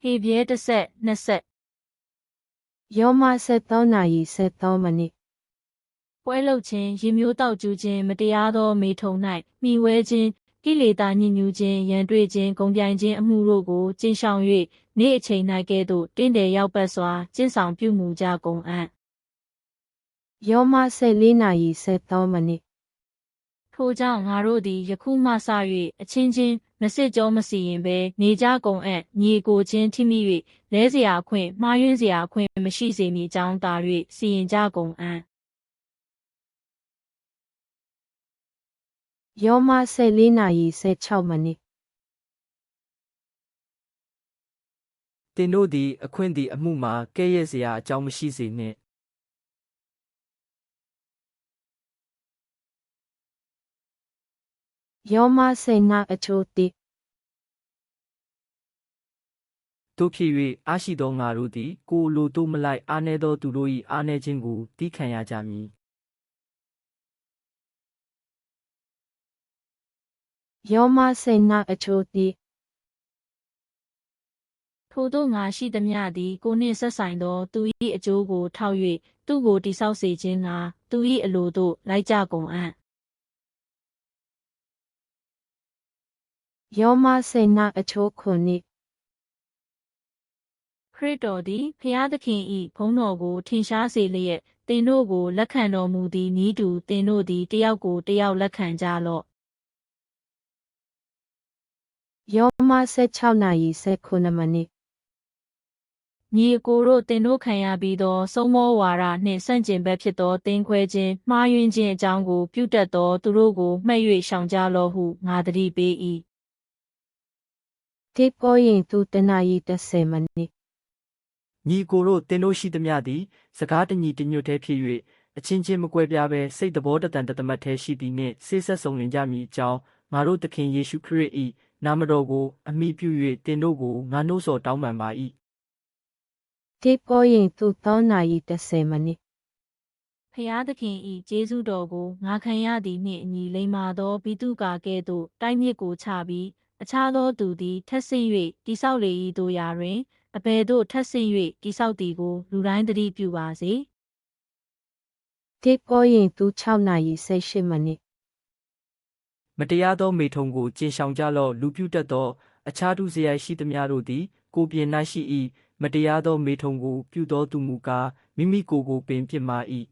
ဟေပြဲတစ်ဆက်နှစ်ဆက်ယောမ73နာရီ73မိနစ်ပွဲလုခြင်းရေမျိုးတောက်ကျူးခြင်းမတရားသောမေထုံ၌မိဝဲခြင်းကိလေသာညစ်ညူးခြင်းရန်တွေ့ခြင်းဂုံပြိုင်ခြင်းအမှုတို့ကိုကျင့်ဆောင်၍နေ့အချိန်၌ကဲ့သို့တင့်တယ်ရောက်ပတ်စွာကျင့်ဆောင်ပြုမူကြကုန်အံ့ယောမ14နာရီ73မိနစ်ထို့ကြောင့်ငါတို့သည်ယခုမှစ၍အချင်းချင်း မစစ်ကြောမစီရင်ဘဲနေကြကုန်အံ့ညီကိုချင်းထိမိ၍လဲเสียအခွင့်မှားယွင်းเสียအခွင့်မရှိစေမည်အကြောင်းသာ၍စီရင်ကြကုန်အံ့ ယောမ14နာရီ16မိနစ် သင်တို့သည်အခွင့်သည်အမှုမှာကဲ့ရဲ့เสียအကြောင်းမရှိစေနှင့် ယောမ15အချို့တိတို့ဖြစ်၍အားရှိသောငါတို့သည် ကိုယ်လိုတို့မလိုက်အားနည်းသောသူတို့၏အားနည်းခြင်းကိုတီးခံရကြမည်ယောမ15အချို့တိထို့သောငါရှိသမျှသည်ကိုနှင့်ဆက်ဆိုင်သောသူ၏အကျိုးကိုထောက်၍သူ့ကိုတိဆောက်စေခြင်းငါသူ၏အလိုသို့လိုက်ကြကုန်အံ့ ယောမ15အချို့ခုနှစ်ခရစ်တော်သည်ဖျားသခင်၏ဘုန်းတော်ကို ထင်ရှားစေလျက်သင်တို့ကိုလက်ခံတော်မူသည်နီးတူသင်တို့သည်တယောက်ကိုတယောက်လက်ခံကြလော့ယောမ16နာရီ19မိနစ်ညီအကိုတို့တင်တို့ခံရပြီးသောဆုံးမောဝါဒနှင့်ဆန့်ကျင်ဘက်ဖြစ်သောတင်းခွဲခြင်းမှားယွင်းခြင်းအကြောင်းကိုပြုတတ်သောသူတို့ကိုမှတ်၍ရှောင်ကြလော့ဟုငါသတိပေး၏ တိပေါ်ရင်သူတနာရီ30မိနစ်ညီကိုတို့သင်တို့ရှိသမျှသည် စကားတညီတညွတ်တည်းဖြစ်၍အချင်းချင်းမကွဲပြားဘဲစိတ်တဘောတတန်တသမတ်တည်းရှိသည်နှင့်ဆေးဆက်ဆုံလင်ကြမည်အကြောင်းငါတို့သခင်ယေရှုခရစ်၏နာမတော်ကို အမိပြု၍သင်တို့ကိုငါနှိုးဆော်တောင်းပန်ပါ၏တိပေါ်ရင်သူ3နာရီ30မိနစ်ဖျားသခင်၏ကျေးဇူးတော်ကိုငါခံရသည်နှင့်အညီလိမ္မာသောဘိတုကာကဲ့သို့တိုက်မြစ်ကိုချပြီး အခြားသောသူသည်ထက်ဆင့်၍တိဆောက်လေ၏တို့ရာတွင်အဘယ်သို့ထက်ဆင့်၍တိဆောက်သည်ကိုလူတိုင်းသတိပြုပါစေတိပေါ်ရင်သူ6နာရီ18မိနစ်မတရားသောမေထုံကိုကျင်ဆောင်ကြလော့လူပြုတတ်သော အခြားသူစရိုက်ရှိသမျှတို့သည် ကိုယ်ပြင်၌ရှိ၏မတရားသောမေထုံကို ပြုသောသူမူကားမိမိကိုယ်ကိုပင်ပြစ်မှာ၏